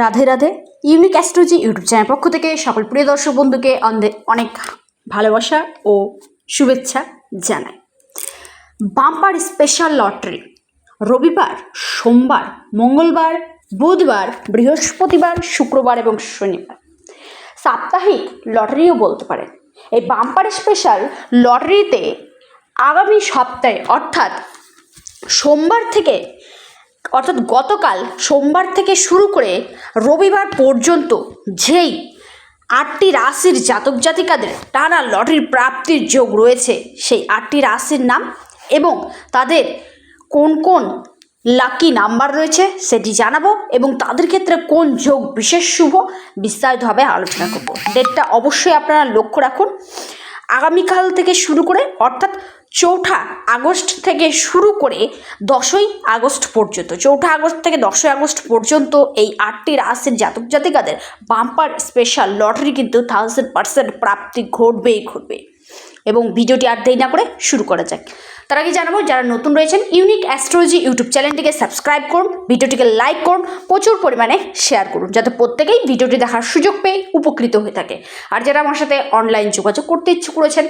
Radhe Radhe unique astrology YouTube channel পক্ষ থেকে সকল প্রিয় দর্শক বন্ধুকে অনেক ভালোবাসা ও শুভেচ্ছা জানাই। বাম্পার স্পেশাল লটারি রবিবার, সোমবার, মঙ্গলবার, বুধবার, বৃহস্পতিবার, শুক্রবার এবং শনিবার। সাপ্তাহিক লটারিও বলতে পারেন। এই বাম্পার স্পেশাল লটারিতে আগামী সপ্তাহে, অর্থাৎ সোমবার থেকে অর্থাৎ গতকাল সোমবার থেকে শুরু করে রবিবার পর্যন্ত যেই আটটি রাশির জাতক জাতিকাদের টানা লটারির প্রাপ্তির যোগ রয়েছে, সেই আটটি রাশির নাম এবং তাদের কোন কোন লাকি নাম্বার রয়েছে সেটি জানাব এবং তাদের ক্ষেত্রে কোন যোগ বিশেষ শুভ বিস্তারিতভাবে আলোচনা করব। ডেটটা অবশ্যই আপনারা লক্ষ্য রাখুন। আগামীকাল থেকে শুরু করে অর্থাৎ চৌঠা আগস্ট থেকে শুরু করে দশই আগস্ট পর্যন্ত, চৌঠা আগস্ট থেকে দশই আগস্ট পর্যন্ত এই আটটি রাশির জাতক জাতিকাদের বাম্পার স্পেশাল লটারি কিন্তু থাউজেন্ড পার্সেন্ট প্রাপ্তি ঘটবেই ঘটবে। এবং ভিডিওটি আর দেরি না করে শুরু করা যাক। তার আগে জানাব, যারা নতুন রয়েছেন ইউনিক অ্যাস্ট্রোলজি ইউটিউব চ্যানেলটিকে সাবস্ক্রাইব করুন, ভিডিওটিকে লাইক করুন, প্রচুর পরিমাণে শেয়ার করুন, যাতে প্রত্যেকেই ভিডিওটি দেখার সুযোগ পেয়ে উপকৃত হয়ে থাকে। আর যারা আমার সাথে অনলাইন যোগাযোগ করতে ইচ্ছুক রয়েছেন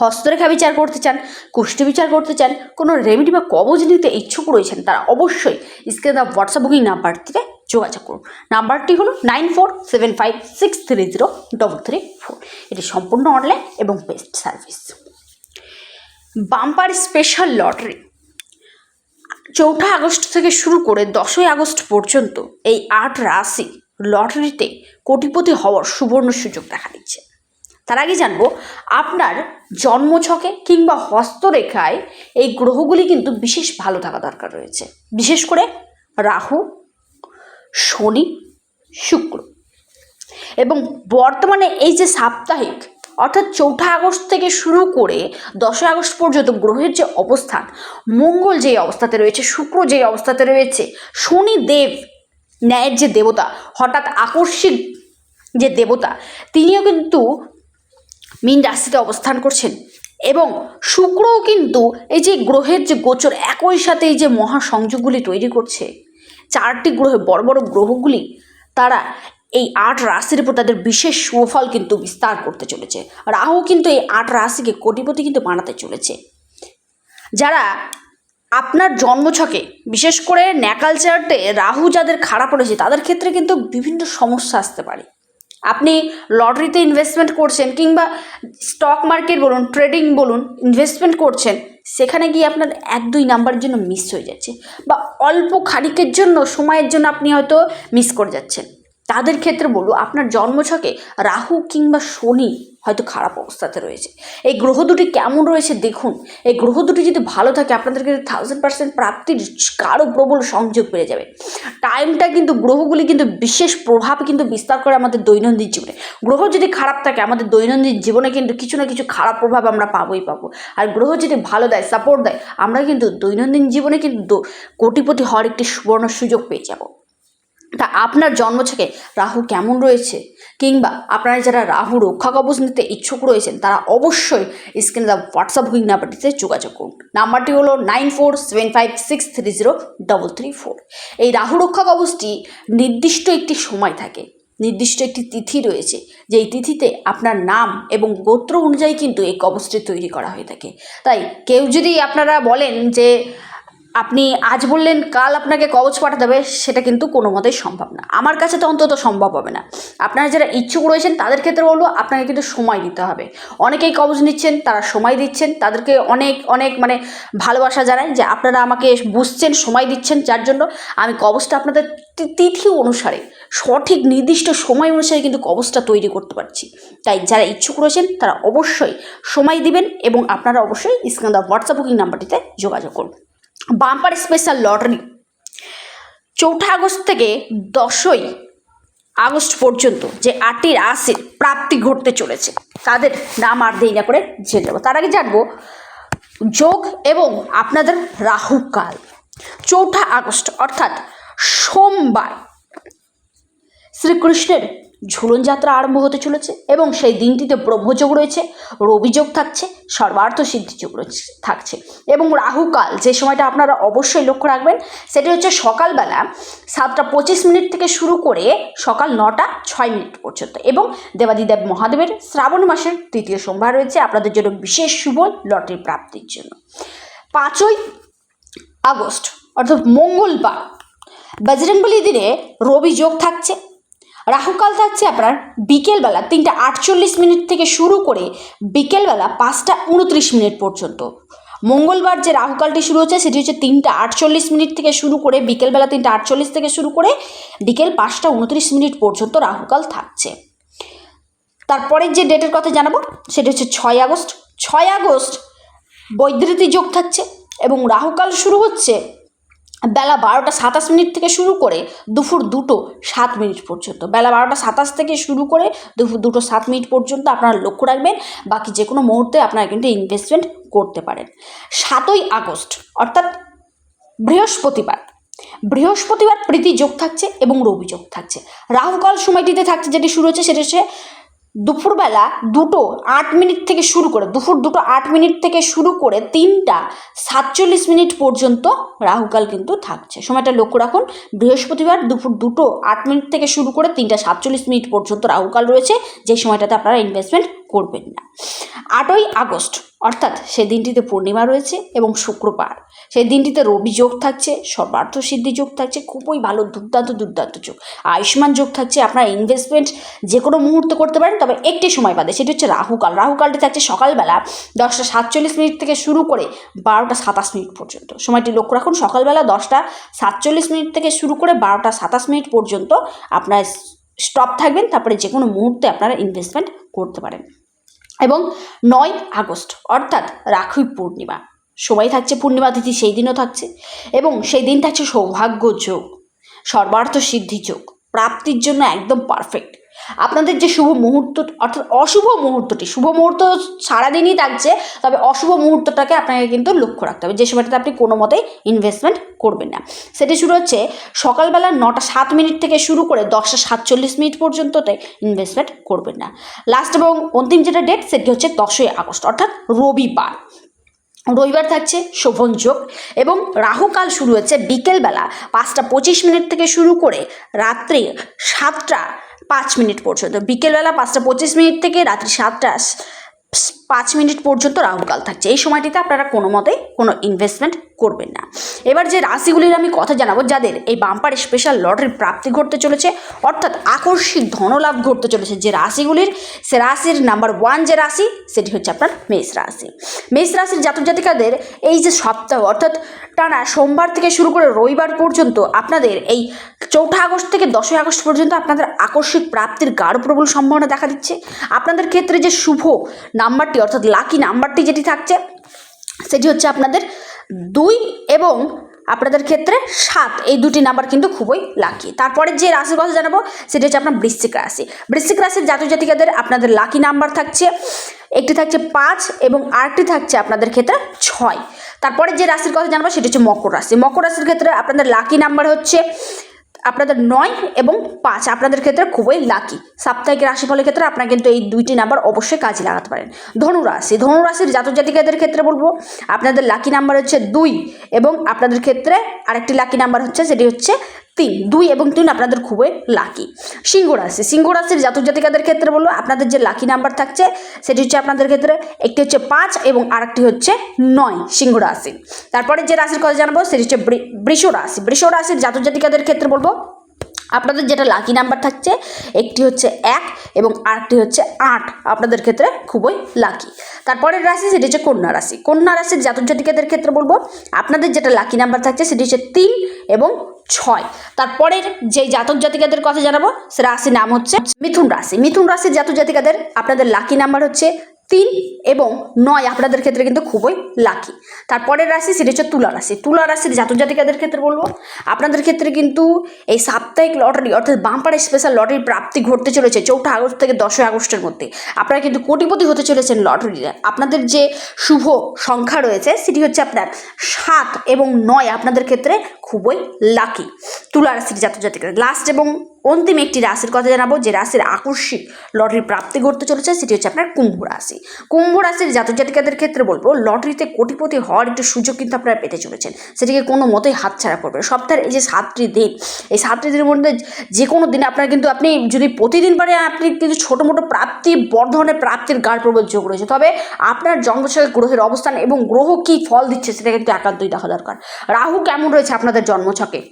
হস্তরেখা বিচার করতে চান কুষ্ঠ বিচার করতে চান, কোনো রেমেডি বা কবজ নিতে ইচ্ছুক রয়েছেন, তারা অবশ্যই স্ক্রিনে দেওয়া হোয়াটসঅ্যাপ বুকিং নাম্বারটিতে যোগাযোগ করুন। নাম্বারটি হলো nine four seven five six three zero double three four এটি সম্পূর্ণ অনলাইন এবং best service bumper special lottery চৌঠা আগস্ট থেকে শুরু করে দশই আগস্ট পর্যন্ত এই আট রাশি লটারিতে কোটিপতি হওয়ার সুবর্ণ সুযোগ দেখা দিচ্ছে। তার আগে জানব, আপনার জন্মছকে কিংবা হস্তরেখায় এই গ্রহগুলি কিন্তু বিশেষ ভালো থাকা দরকার রয়েছে। বিশেষ করে রাহু, শনি, শুক্র। এবং বর্তমানে এই যে সাপ্তাহিক, অর্থাৎ চৌঠা আগস্ট থেকে শুরু করে দশই আগস্ট পর্যন্ত গ্রহের যে অবস্থান, মঙ্গল যে অবস্থাতে রয়েছে, শুক্র যে অবস্থাতে রয়েছে, শনি দেব, ন্যায়ের যে দেবতা, হঠাৎ আকস্মিক যে দেবতা, তিনিও কিন্তু মীন রাশিতে অবস্থান করছেন। এবং শুক্রও কিন্তু এই যে গ্রহের যে গোচর, একই সাথে এই যে মহাসংযোগগুলি তৈরি করছে, চারটি গ্রহে বড় বড় গ্রহগুলি, তারা এই আট রাশির উপর তাদের বিশেষ সুফল কিন্তু বিস্তার করতে চলেছে। রাহু কিন্তু এই আট রাশিকে কোটিপতি কিন্তু বানাতে চলেছে। যারা আপনার জন্মছকে, বিশেষ করে ন্যাকাল চার্টে রাহু যাদের খারাপ রয়েছে, তাদের ক্ষেত্রে কিন্তু বিভিন্ন সমস্যা আসতে পারে। আপনি লটারিতে ইনভেস্টমেন্ট করছেন কিংবা স্টক মার্কেট বলুন ট্রেডিং বলুন ইনভেস্টমেন্ট করছেন, সেখানে গিয়ে আপনার এক, দুই নাম্বারের জন্য মিস হয়ে যাচ্ছে বা অল্প খানিকের জন্য, সময়ের জন্য আপনি হয়তো মিস করে যাচ্ছেন। তাদের ক্ষেত্রে বলব, আপনার জন্মছকে রাহু কিংবা শনি হয়তো খারাপ অবস্থাতে রয়েছে। এই গ্রহ দুটি কেমন রয়েছে দেখুন। এই গ্রহ দুটি যদি ভালো থাকে, আপনাদেরকে থাউজেন্ড পার্সেন্ট প্রাপ্তির কারও প্রবল সংযোগ বেড়ে যাবে। টাইমটা কিন্তু, গ্রহগুলি কিন্তু বিশেষ প্রভাব কিন্তু বিস্তার করে আমাদের দৈনন্দিন জীবনে। গ্রহ যদি খারাপ থাকে, আমাদের দৈনন্দিন জীবনে কিন্তু কিছু না কিছু খারাপ প্রভাব আমরা পাবোই পাবো। আর গ্রহ যদি ভালো দেয় সাপোর্ট দেয়, আমরা কিন্তু দৈনন্দিন জীবনে কিন্তু কোটিপতি হওয়ার একটি সুবর্ণ সুযোগ পেয়ে যাব। তা আপনার জন্মছকে রাহু কেমন রয়েছে? কিংবা আপনারা যারা রাহু রক্ষা কবচ নিতে ইচ্ছুক রয়েছেন, তারা অবশ্যই স্ক্রিনে দেওয়া হোয়াটসঅ্যাপ বুকিং নাম্বারটিতে যোগাযোগ করুন। নাম্বারটি হলো nine four seven five six three zero double three four. এই রাহু রক্ষা কবচটি নির্দিষ্ট একটি সময় থাকে, নির্দিষ্ট একটি তিথি রয়েছে, যেই তিথিতে আপনার নাম এবং গোত্র অনুযায়ী কিন্তু এই কবচটি তৈরি করা হয়ে থাকে। তাই কেউ যদি আপনারা বলেন যে আপনি আজ বললেন, কাল আপনাকে কবচ পাঠাতে হবে, সেটা কিন্তু কোনো মতেই সম্ভব না। আমার কাছে তো অন্তত সম্ভব হবে না। আপনারা যারা ইচ্ছুক রয়েছেন, তাদের ক্ষেত্রে বলব, আপনাকে কিন্তু সময় দিতে হবে। অনেকেই কবচ নিচ্ছেন, তারা সময় দিচ্ছেন, তাদেরকে অনেক অনেক মানে ভালোবাসা জানায় যে, আপনারা আমাকে বুঝছেন, সময় দিচ্ছেন, যার জন্য আমি কবচটা আপনাদের তিথি অনুসারে, সঠিক, নির্দিষ্ট সময় অনুসারে কিন্তু কবচটা তৈরি করতে পারছি। তাই যারা ইচ্ছুক রয়েছেন, তারা অবশ্যই সময় দিবেন এবং আপনারা অবশ্যই স্ক্রিনে দেওয়া হোয়াটসঅ্যাপ বুকিং নাম্বারটিতে যোগাযোগ করুন। বাম্পার স্পেশাল লটারি চৌঠা আগস্ট থেকে দশই আগস্ট পর্যন্ত যে আটটি রাশির প্রাপ্তি ঘটতে চলেছে, তাদের নাম আর দেরি না করে জেনে নেব। তার আগে জানব, যোগ এবং আপনাদের রাহুকাল চৌঠা আগস্ট, অর্থাৎ সোমবার, শ্রীকৃষ্ণের ঝুলন যাত্রা আরম্ভ হতে চলেছে এবং সেই দিনটিতে ব্রহ্মযোগ রয়েছে, রবিযোগ থাকছে, সর্বার্থ সিদ্ধি যোগ রয়েছে, থাকছে। এবং রাহুকাল, যে সময়টা আপনারা অবশ্যই লক্ষ্য রাখবেন, সেটি হচ্ছে সকালবেলা সাতটা পঁচিশ মিনিট থেকে শুরু করে সকাল নটা ছয় মিনিট পর্যন্ত। এবং দেবাদিদেব মহাদেবের শ্রাবণ মাসের তৃতীয় সোমবার রয়েছে আপনাদের জন্য বিশেষ শুভ লটারি প্রাপ্তির জন্য। পাঁচই আগস্ট, অর্থাৎ মঙ্গলবার বজরংবলী দিনে রবি যোগ থাকছে রাহুকাল থাকছে আপনার বিকেলবেলা তিনটা আটচল্লিশ মিনিট থেকে শুরু করে বিকেলবেলা পাঁচটা উনত্রিশ মিনিট পর্যন্ত। মঙ্গলবার যে রাহুকালটি শুরু হচ্ছে, সেটি হচ্ছে তিনটা আটচল্লিশ মিনিট থেকে শুরু করে বিকেলবেলা তিনটা আটচল্লিশ থেকে শুরু করে বিকেল পাঁচটা উনত্রিশ মিনিট পর্যন্ত রাহুকাল থাকছে। তারপরের যে ডেটের কথা জানাব, সেটি হচ্ছে ছয় আগস্ট। ছয় আগস্ট বৈদ্যুতি যোগ থাকছে এবং রাহুকাল শুরু হচ্ছে বেলা বারোটা সাতাশ মিনিট থেকে শুরু করে দুপুর দুটো সাত মিনিট পর্যন্ত। বেলা বারোটা সাতাশ থেকে শুরু করে দুপুর দুটো সাত মিনিট পর্যন্ত আপনারা লক্ষ্য রাখবেন, বাকি যে কোনো মুহূর্তে আপনারা কিন্তু ইনভেস্টমেন্ট করতে পারেন। সাতই আগস্ট, অর্থাৎ বৃহস্পতিবার। বৃহস্পতিবার প্রীতি যোগ থাকছে এবং রবি যোগ থাকছে। রাহুকাল সময়টিতে থাকছে, যেটি শুরু হচ্ছে, সেটা হচ্ছে দুপুরবেলা দুটো আট মিনিট থেকে শুরু করে, দুপুর দুটো আট মিনিট থেকে শুরু করে তিনটা সাতচল্লিশ মিনিট পর্যন্ত রাহুকাল কিন্তু থাকছে। সময়টা লক্ষ্য রাখুন, বৃহস্পতিবার দুপুর দুটো আট মিনিট থেকে শুরু করে তিনটা সাতচল্লিশ মিনিট পর্যন্ত রাহুকাল রয়েছে। যে সময়টাতে আপনারা ইনভেস্টমেন্ট করবেন না। আটই আগস্ট, অর্থাৎ সেই দিনটিতে পূর্ণিমা রয়েছে এবং শুক্রবার। সেই দিনটিতে রবি যোগ থাকছে সর্বার্থ সিদ্ধি যোগ থাকছে, খুবই ভালো, দুর্দান্ত দুর্দান্ত যোগ। আয়ুষ্মান যোগ থাকছে, আপনার ইনভেস্টমেন্ট যে কোনো মুহূর্তে করতে পারেন, তবে একটি সময় বাদে, সেটি হচ্ছে রাহুকাল। রাহুকালটি থাকছে সকালবেলা দশটা সাতচল্লিশ মিনিট থেকে শুরু করে বারোটা সাতাশ মিনিট পর্যন্ত। সময়টি লক্ষ্য রাখুন, সকালবেলা দশটা সাতচল্লিশ মিনিট থেকে শুরু করে বারোটা সাতাশ মিনিট পর্যন্ত আপনার স্টপ থাকবেন, তারপরে যে কোনো মুহূর্তে আপনারা ইনভেস্টমেন্ট করতে পারেন। এবং নয় আগস্ট, অর্থাৎ রাখুই পূর্ণিমা। সময় থাকছে পূর্ণিমা তিথি, সেই দিনও থাকছে। এবং সেই দিন থাকছে সৌভাগ্য যোগ, সর্বার্থ সিদ্ধি যোগ, প্রাপ্তির জন্য একদম পারফেক্ট আপনাদের যে শুভ মুহূর্ত, অর্থাৎ অশুভ মুহূর্তটি, শুভ মুহূর্ত সারাদিনই থাকছে, তবে অশুভ মুহূর্তটাকে আপনাকে কিন্তু লক্ষ্য রাখতে হবে। যে সময়টাতে আপনি কোনো মতেই ইনভেস্টমেন্ট করবেন না। সেটি শুরু হচ্ছে সকালবেলা নটা সাত মিনিট থেকে শুরু করে দশটা সাতচল্লিশ মিনিট পর্যন্ততে ইনভেস্টমেন্ট করবেন না। লাস্ট এবং অন্তিম যেটা ডেট সেটি হচ্ছে দশই আগস্ট, অর্থাৎ রবিবার। রবিবার থাকছে শোভন যোগ এবং রাহুকাল শুরু হচ্ছে বিকেলবেলা পাঁচটা পঁচিশ মিনিট থেকে শুরু করে রাত্রি সাতটা পাঁচ মিনিট পর্যন্ত। বিকেলবেলা পাঁচটা পঁচিশ মিনিট থেকে রাত্রি সাতটা পাঁচ মিনিট পর্যন্ত রাহুকাল থাকছে। এই সময়টিতে আপনারা কোনো মতেই কোনো ইনভেস্টমেন্ট করবেন না। এবার যে রাশিগুলির আমি কথা জানাব, যাদের এই বাম্পার স্পেশাল লটারির প্রাপ্তি ঘটতে চলেছে, অর্থাৎ আকস্মিক ধনলাভ ঘটতে চলেছে যে রাশিগুলির, সে রাশির নাম্বার ওয়ান যে রাশি, সেটি হচ্ছে আপনার মেষ রাশি। মেষ রাশির জাতক জাতিকাদের এই যে সপ্তাহ, অর্থাৎ টানা সোমবার থেকে শুরু করে রবিবার পর্যন্ত আপনাদের এই চৌঠা আগস্ট থেকে দশই আগস্ট পর্যন্ত আপনাদের আকস্মিক প্রাপ্তির গাঢ় প্রবল সম্ভাবনা দেখা দিচ্ছে। আপনাদের ক্ষেত্রে যে শুভ নাম্বারটি অর্থাৎ লাকি নাম্বারটি যেটি থাকছে, সেটি হচ্ছে আপনাদের দুই এবং আপনাদের ক্ষেত্রে সাত। এই দুটি নাম্বার কিন্তু খুবই লাকি তারপরে যে রাশির কথা জানাব, সেটি হচ্ছে আপনার বৃশ্চিক রাশি। বৃশ্চিক রাশির জাতক জাতিকাদের আপনাদের লাকি নাম্বার থাকছে, একটি থাকছে পাঁচ এবং আরেকটি থাকছে আপনাদের ক্ষেত্রে ছয়। তারপরে যে রাশির কথা জানাব, সেটি হচ্ছে মকর রাশি। মকর রাশির ক্ষেত্রে আপনাদের লাকি নাম্বার হচ্ছে আপনাদের নয় এবং পাঁচ। আপনাদের ক্ষেত্রে খুবই লাকি সাপ্তাহিক রাশিফলের ক্ষেত্রে আপনারা কিন্তু এই দুইটি নাম্বার অবশ্যই কাজে লাগাতে পারেন। ধনুরাশি। ধনুরাশির জাতক জাতিকাদের ক্ষেত্রে বলব, আপনাদের লাকি নাম্বার হচ্ছে দুই এবং আপনাদের ক্ষেত্রে আরেকটি লাকি নাম্বার হচ্ছে, সেটি হচ্ছে তিন, দুই এবং তিন আপনাদের খুবই লাকি সিংহ রাশি সিংহ রাশির জাতক জাতিকাদের ক্ষেত্রে বলব, আপনাদের যে লাকি নাম্বার থাকছে, সেটি হচ্ছে আপনাদের ক্ষেত্রে একটি হচ্ছে পাঁচ এবং আরেকটি হচ্ছে নয় সিংহ রাশি। তারপরে যে রাশির কথা জানব, সেটি হচ্ছে বৃষ রাশি। বৃষ রাশির জাতক জাতিকাদের ক্ষেত্রে বলব আপনাদের যেটা লাকি নাম্বার থাকছে, একটি হচ্ছে এক এবং আরেকটি হচ্ছে আট। আপনাদের ক্ষেত্রে খুবই লাকি তারপরের রাশি সেটি হচ্ছে কন্যা রাশি। কন্যা রাশির জাতক জাতিকাদের ক্ষেত্রে বলব, আপনাদের যেটা লাকি নাম্বার থাকছে সেটি হচ্ছে তিন এবং ছয়। তারপরের যে জাতক জাতিকাদের কথা জানাব, সে রাশির নাম হচ্ছে মিথুন রাশি। মিথুন রাশির জাতক জাতিকাদের আপনাদের লাকি নাম্বার হচ্ছে তিন এবং নয় আপনাদের ক্ষেত্রে কিন্তু খুবই লাকি তারপরের রাশি সেটি হচ্ছে তুলা রাশি। তুলা রাশির জাতক জাতিকাদের ক্ষেত্রে বলব, আপনাদের ক্ষেত্রে কিন্তু এই সাপ্তাহিক লটারি অর্থাৎ বাম্পার স্পেশাল লটারির প্রাপ্তি ঘটতে চলেছে চৌঠা আগস্ট থেকে দশই আগস্টের মধ্যে। আপনারা কিন্তু কোটিপতি হতে চলেছেন লটারিতে আপনাদের যে শুভ সংখ্যা রয়েছে, সেটি হচ্ছে আপনার সাত এবং নয় আপনাদের ক্ষেত্রে খুবই লাকি তুলা রাশির জাতক লাস্ট এবং অন্তিম একটি রাশির কথা জানাব, যে রাশির আকস্মিক লটারির প্রাপ্তি ঘটতে চলেছে, সেটি হচ্ছে আপনার কুম্ভ রাশি। কুম্ভ রাশির জাতক জাতিকাদের ক্ষেত্রে বলব, লটারিতে কোটিপতি হওয়ার একটু সুযোগ কিন্তু আপনারা পেতে চলেছেন। সেটিকে কোনো মতেই হাতছাড়া করবে। সপ্তাহের এই যে সাতটি দিন, এই সাতটি দিনের মধ্যে যে কোনো দিনে আপনার কিন্তু আপনি যদি প্রতিদিন পারে আপনি কিন্তু ছোটো মোটো প্রাপ্তি, বড় ধরনের প্রাপ্তির গাঢ় প্রবল যোগ রয়েছে। তবে আপনার জন্মছকে গ্রহের অবস্থান এবং গ্রহ কী ফল দিচ্ছে, সেটা কিন্তু একান্তই দেখা দরকার। রাহু কেমন রয়েছে আপনাদের জন্মছকে?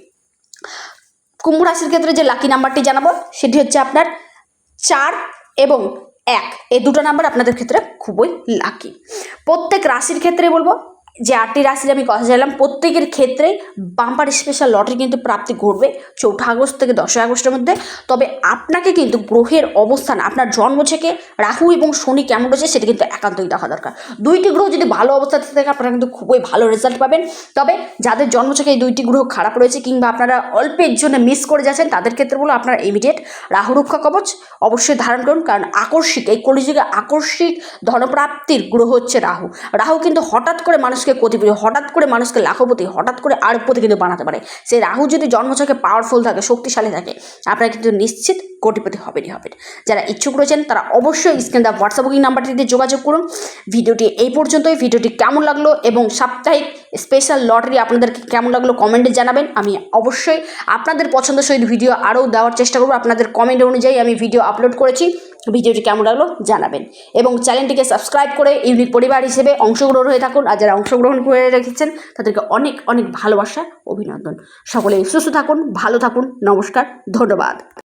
কুম্ভ রাশির ক্ষেত্রে যে লাকি নাম্বারটি জানাব, সেটি হচ্ছে আপনার চার এবং এক। এই দুটো নাম্বার আপনাদের ক্ষেত্রে খুবই লাকি প্রত্যেক রাশির ক্ষেত্রে বলব যে আটটি রাশির আমি কথা চাইলাম প্রত্যেকের ক্ষেত্রে বাম্পার স্পেশাল লটারি কিন্তু প্রাপ্তি ঘটবে চৌঠা আগস্ট থেকে দশই আগস্টের মধ্যে। তবে আপনাকে কিন্তু গ্রহের অবস্থান, আপনার জন্ম থেকে রাহু এবং শনি কেমন রয়েছে সেটা কিন্তু একান্তই দেখা দরকার। দুইটি গ্রহ যদি ভালো অবস্থাতে থাকে আপনারা কিন্তু খুবই ভালো রেজাল্ট পাবেন। তবে যাদের জন্ম থেকে এই দুইটি গ্রহ খারাপ রয়েছে কিংবা আপনারা অল্পের জন্য মিস করে যাচ্ছেন, তাদের ক্ষেত্রে বলো আপনারা ইমিডিয়েট রাহু রক্ষা কবচ অবশ্যই ধারণ করুন, কারণ আকর্ষিক এই কলিযুগে আকর্ষিক ধনপ্রাপ্তির গ্রহ হচ্ছে রাহু। রাহু কিন্তু হঠাৎ করে মানুষকে কোটিপতি হঠাৎ করে মানুষকে লাখপতি, হঠাৎ করে আরবপতি কিন্তু বানাতে পারে। সেই রাহু যদি জন্মছকে পাওয়ারফুল থাকে, শক্তিশালী থাকে, আপনারা কিন্তু নিশ্চিত কোটিপতি হবেনই হবেন। যারা ইচ্ছুক রয়েছেন, তারা অবশ্যই স্ক্রিন দা হোয়াটসঅ্যাপ বুকিং নাম্বারটিতে যোগাযোগ করুন। ভিডিওটি এই পর্যন্তই। ভিডিওটি কেমন লাগল এবং সাপ্তাহিক স্পেশাল লটারি আপনাদেরকে কেমন লাগল কমেন্টে জানাবেন। আমি অবশ্যই আপনাদের পছন্দ সহিত ভিডিও আরও দেওয়ার চেষ্টা করব। আপনাদের কমেন্ট অনুযায়ী আমি ভিডিও আপলোড করেছি। ভিডিওটি কেমন লাগল জানাবেন। এবং চ্যানেলটিকে সাবস্ক্রাইব করে ইউনিক পরিবার হিসেবে অংশগ্রহণ হয়ে থাকুন আর যারা অংশগ্রহণ করে রেখেছেন, তাদেরকে অনেক অনেক ভালোবাসা, অভিনন্দন। সকলেই সুস্থ থাকুন, ভালো থাকুন। নমস্কার, ধন্যবাদ।